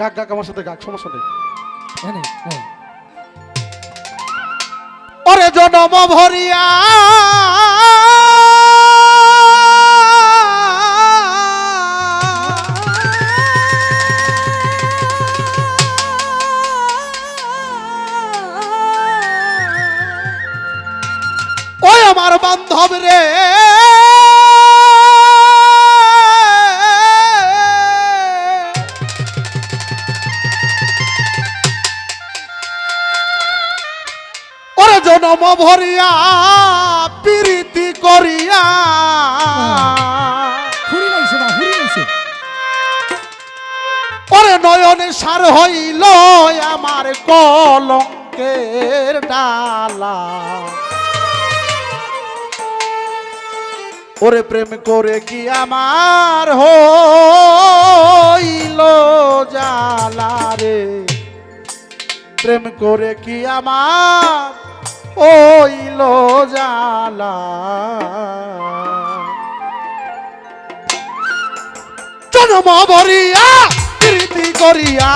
গাক গাক আমার সাথে গাক সমস্যা নেই। এনে হ্যাঁ। ওরে জনম ভরিয়া। ওই আমার বান্ধব রে। জনম ভরিয়া প্রীতি করিয়া। ওরে নয়নে সার হইল আমার কলঙ্কের ডালা। ওরে প্রেম করে কি আমার হইল জালা রে? প্রেম করে কি আমার হইল জালা জন্ম ভরিয়া কীর্তি করিয়া।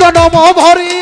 জন্ম ভরিয়া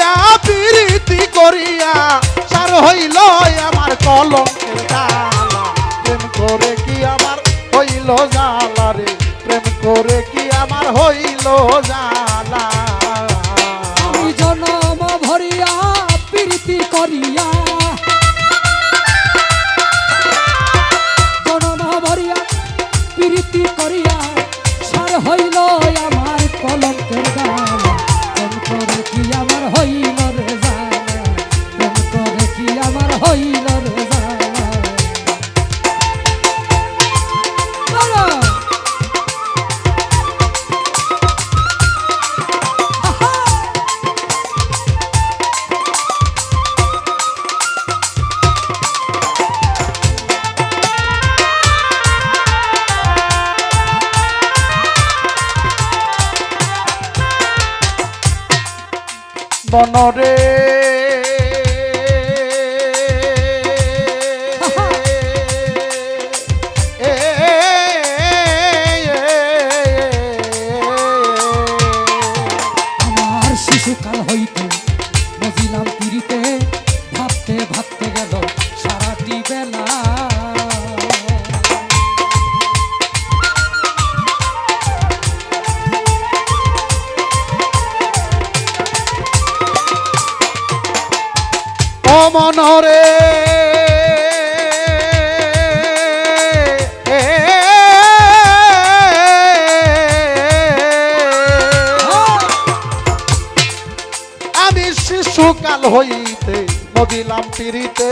শিশুকাল হইতে নদিলাম পিড়িতে,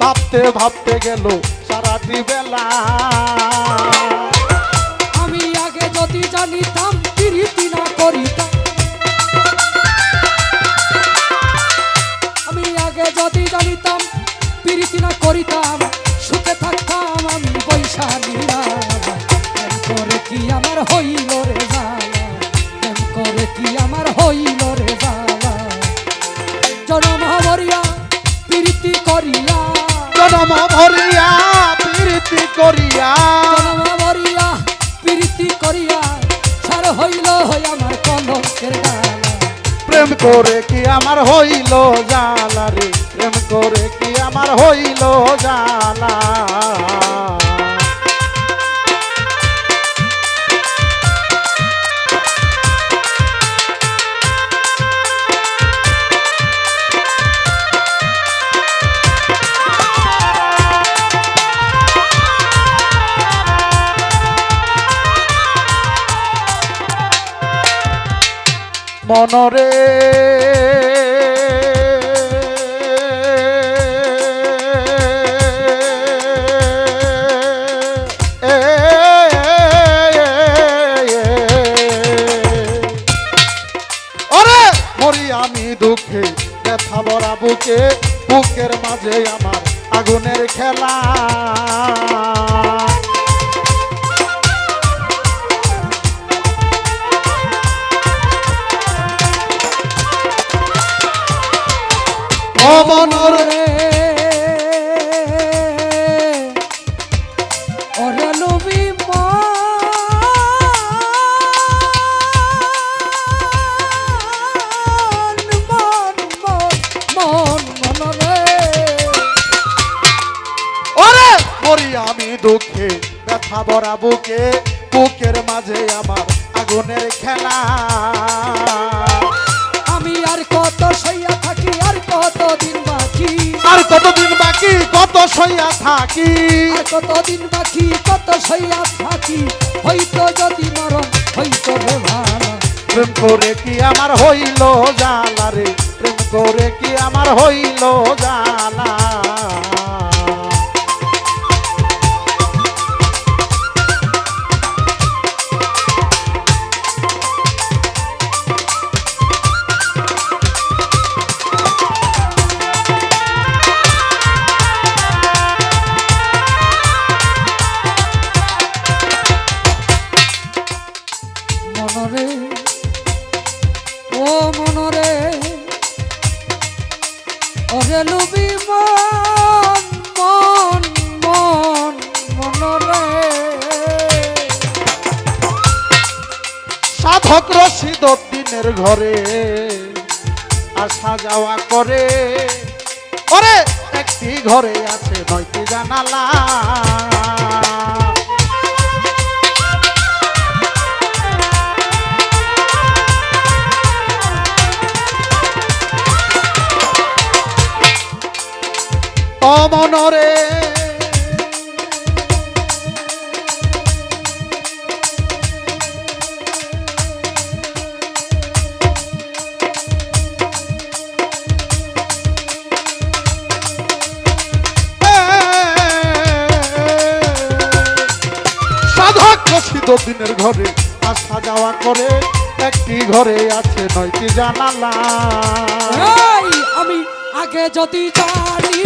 ভাবতে ভাবতে গেল সারাটি বেলা। আমি আগে যদি জানিতাম, পিড়িতি না করিতাম। আমি আগে যদি জানিতাম, পিড়িতি না করিতাম। করে কি আমার হইল জালা রে? প্রেম করে কি আমার হইল জালা মনরে বুকে বুকের মাঝে আমার আগুনের খেলা। ও পরা বুকে বুকের মাঝে আমার আগুনের খেলা। আমি আর কত সইয়া থাকি আর কত দিন বাকি? আর কতদিন বাকি কত সইয়া থাকি? আর কত দিন বাকি কত সইয়া থাকি? হয়তো যদি মরণ হয়তো রে ভালো প্রেম করে কি আমার হইল জালা রে? প্রেম করে কি আমার হইল জালা মন মন মন, মনরে। সাধক রশিদ দিনের ঘরে আসা যাওয়া করে। ওরে, একটি ঘরে আছে নয়টি জানালা। অমনরে সাধক দিনের ঘরে আসা যাওয়া করে, একটি ঘরে আছে নয়টি জানালা। আমি আগে যদি জানি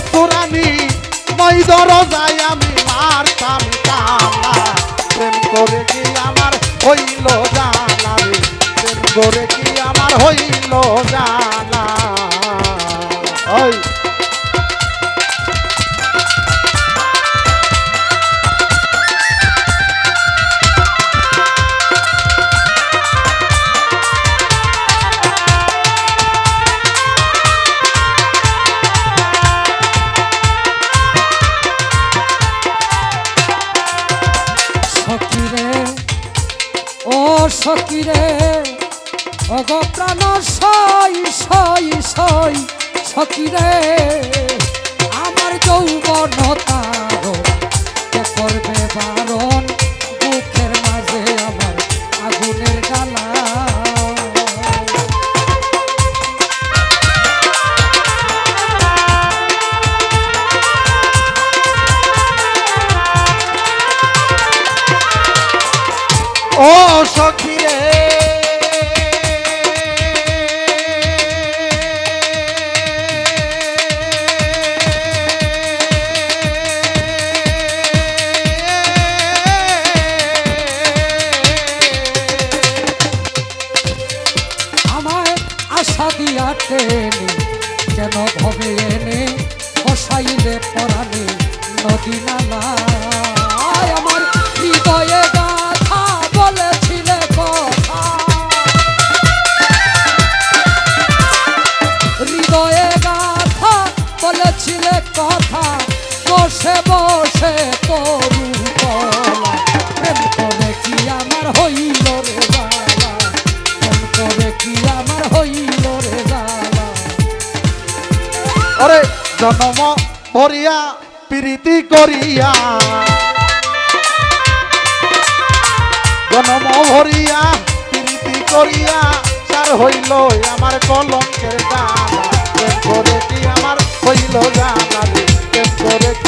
লইয়া মই দরজায় আমি মারতাম কামলা প্রেম করে কি আমার হইল জানা প্রেম করে কি আমার হইল জানা সকিরে অগ প্রাণ সই সই সই সকিরে আমার যৌবনতা করবে বারণ ওরে জনম ভরিয়া প্রীতি করিয়া। জনম ভরিয়া প্রীতি করিয়া সার হইল আমার কলঙ্কের দানা করে কি আমার হইল জানা করে